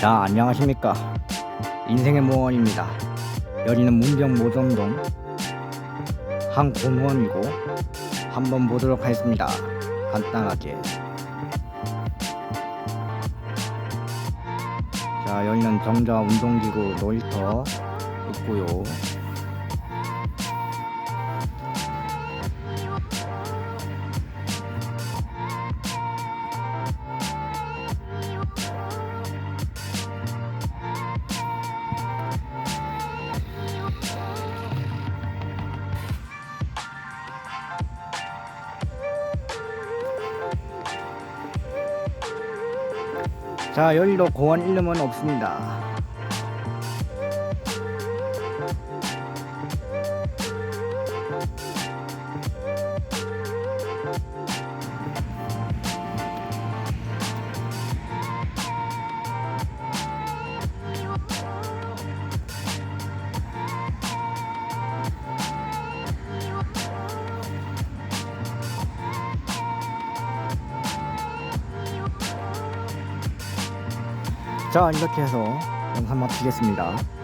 자 안녕하십니까. 인생의 모원입니다. 여기는 문병 모정동 한 공원이고 한번 보도록 하겠습니다. 간단하게. 자 여기는 정자 운동기구 놀이터 있고요 자 여기도 공원 이름은 없습니다 자 이렇게 해서 영상 마치겠습니다